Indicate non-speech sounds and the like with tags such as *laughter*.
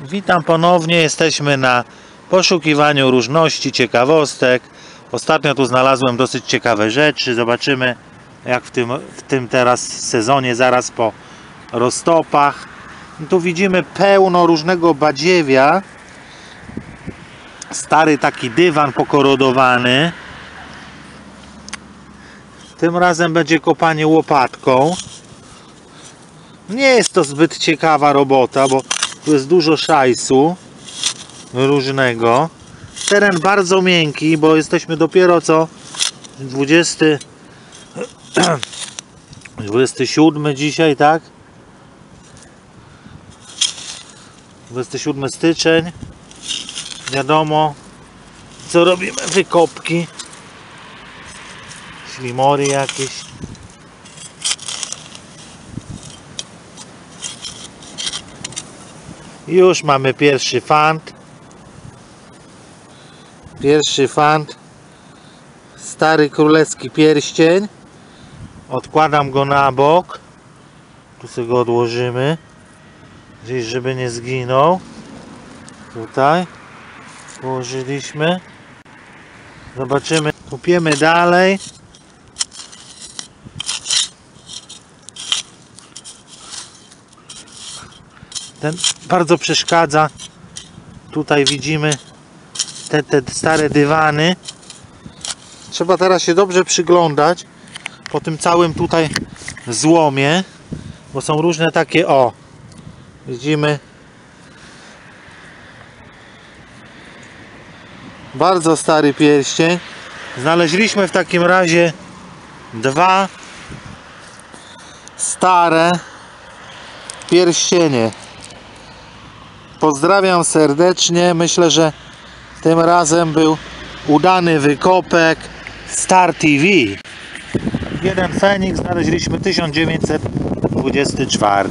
Witam ponownie. Jesteśmy na poszukiwaniu różności, ciekawostek. Ostatnio tu znalazłem dosyć ciekawe rzeczy. Zobaczymy, jak w tym, w tym teraz sezonie, zaraz po roztopach. Tu widzimy pełno różnego badziewia. Stary taki dywan pokorodowany. Tym razem będzie kopanie łopatką. Nie jest to zbyt ciekawa robota, bo tu jest dużo szajsu różnego. Teren bardzo miękki, bo jesteśmy dopiero co 20 27 *clears throat* dzisiaj, tak? 27 styczeń. Wiadomo, co robimy? Wykopki. Ślimory jakieś. Już mamy pierwszy fant. Pierwszy fant. Stary królewski pierścień. Odkładam go na bok. Tu sobie go odłożymy. Gdzieś, żeby nie zginął. Tutaj. Położyliśmy. Zobaczymy. Kupiemy dalej. Ten bardzo przeszkadza. Tutaj widzimy te, te stare dywany. Trzeba teraz się dobrze przyglądać po tym całym tutaj złomie, bo są różne takie o. Widzimy bardzo stary pierścień. Znaleźliśmy w takim razie dwa stare pierścienie. Pozdrawiam serdecznie. Myślę, że tym razem był udany wykopek Star TV. Jeden Fenix znaleźliśmy 1924.